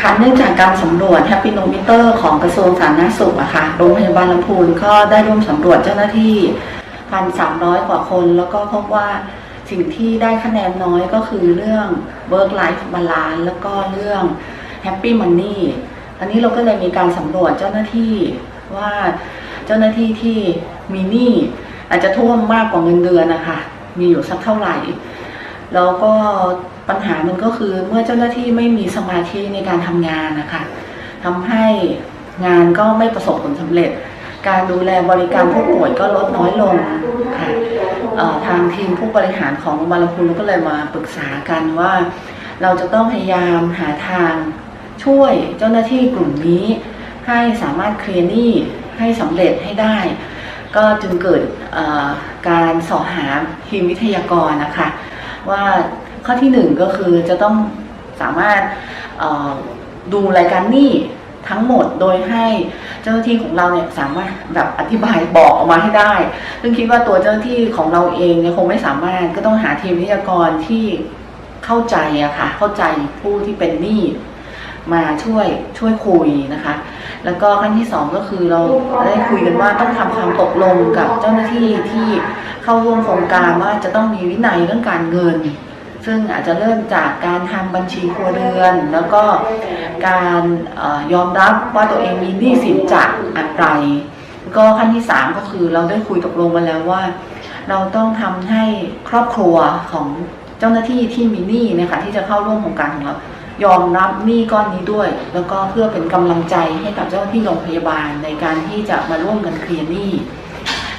ค่ะเนื่องจากการสำรวจ Happy n o m e t e r ของกระทรวงสาธารณสุขอะค่ะโรงพยาบาลลำพูนก็ได้ร่วมสำรวจเจ้าหน้าที่ 1,300 กว่าคน แล้วก็พบว่าสิ่งที่ได้คะแนนน้อยก็คือเรื่อง work life balance แล้วก็เรื่อง happy money อันนี้เราก็เลยมีการสำรวจเจ้าหน้าที่ว่าเจ้าหน้าที่ที่มีหนี้อาจจะท่วมมากกว่าเงินเดือนนะคะมีอยู่สักเท่าไหร่ แล้วก็ปัญหามันก็คือเมื่อเจ้าหน้าที่ไม่มีสมาธิในการทำงานนะคะทำให้งานก็ไม่ประสบผลสำเร็จ การดูแลบริการผู้ป่วยก็ลดน้อยลงค่ะทางทีมผู้บริหารของโรงพยาบาลลำพูนก็เลยมาปรึกษากันว่า เราจะต้องพยายามหาทางช่วยเจ้าหน้าที่กลุ่มนี้ ให้สามารถเคลียร์หนี้ให้สำเร็จให้ได้ ก็จึงเกิดการสอบหาทีมวิทยากรนะคะ ว่าข้อที่หนึ่งก็คือจะต้องสามารถดูรายการหนี้ทั้งหมดโดยให้เจ้าหน้าที่ของเราเนี่ยสามารถแบบอธิบายบอกออกมาให้ได้ ซึ่งคิดว่าตัวเจ้าหน้าที่ของเราเองเนี่ยคงไม่สามารถก็ต้องหาทีมวิทยากรที่เข้าใจอะค่ะเข้าใจผู้ที่เป็นหนี้ มาช่วยช่วยคุยนะคะ แล้วก็ขั้นที่สองก็คือเราได้คุยกันว่าต้องทำความตกลงกับเจ้าหน้าที่ที่เข้าร่วมโครงการว่าจะต้องมีวินัยเรื่องการเงิน ซึ่งอาจจะเริ่มจากการทำบัญชีครัวเรือน แล้วก็การเออยอมรับว่าตัวเองมีหนี้สินจากอะไรแล้วก็ขั้นที่สามก็คือเราได้คุยตกลงกันแล้วว่า เราต้องทำให้ครอบครัวของเจ้าหน้าที่ที่มีหนี้เนะคะที่จะเข้าร่วมโครงการของเรา ยอมรับหนี้ก้อนนี้ด้วย แล้วก็เพื่อเป็นกำลังใจให้กับเจ้าหน้าที่โรงพยาบาลในการที่จะมาร่วมกันเคลียร์หนี้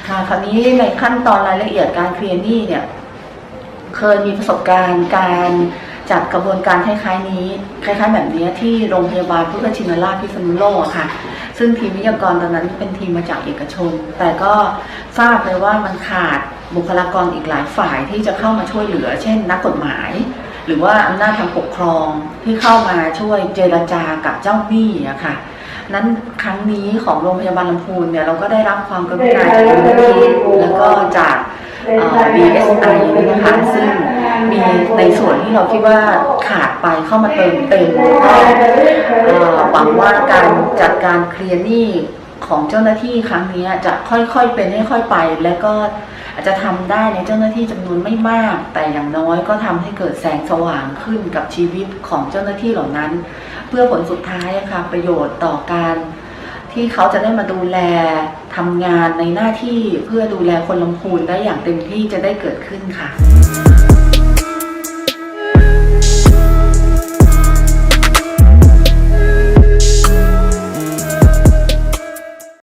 ค่ะคราวนี้ในขั้นตอนรายละเอียดการเคลียร์หนี้เนี่ยเคยมีประสบการณ์การจัดกระบวนการคล้ายๆนี้ คล้าย ๆ แบบนี้ที่โรงพยาบาลพุทธชินราชพิษณุโลกค่ะ ซึ่งทีมวิทยากรตอนนั้นเป็นทีมมาจากเอกชน แต่ก็ทราบเลยว่ามันขาดบุคลากรอีกหลายฝ่ายที่จะเข้ามาช่วยเหลือ เช่น นักกฎหมาย หรือว่าอำนาจทางปกครองที่เข้ามาช่วยเจรจากับเจ้าหนี้อะค่ะนั้นครั้งนี้ของโรงพยาบาลลำพูนเนี่ยเราก็ได้รับความกรุณาจากมูลนิธิแล้วก็จากเอ่อ BSI นะคะซึ่งมีในส่วนที่เราคิดว่าขาดไปเข้ามาเติมเต็มก็หวังว่าการจัดการเคลียร์หนี้ ของเจ้าหน้าที่ครั้งนี้จะค่อยๆเป็นค่อยๆไป แล้วก็อาจจะทำได้ในเจ้าหน้าที่จำนวนไม่มาก แต่อย่างน้อยก็ทำให้เกิดแสงสว่างขึ้นกับชีวิตของเจ้าหน้าที่เหล่านั้น เพื่อผลสุดท้ายค่ะประโยชน์ต่อการที่เขาจะได้มาดูแลทำงานในหน้าที่เพื่อดูแลคนลำพูนได้อย่างเต็มที่จะได้เกิดขึ้นค่ะ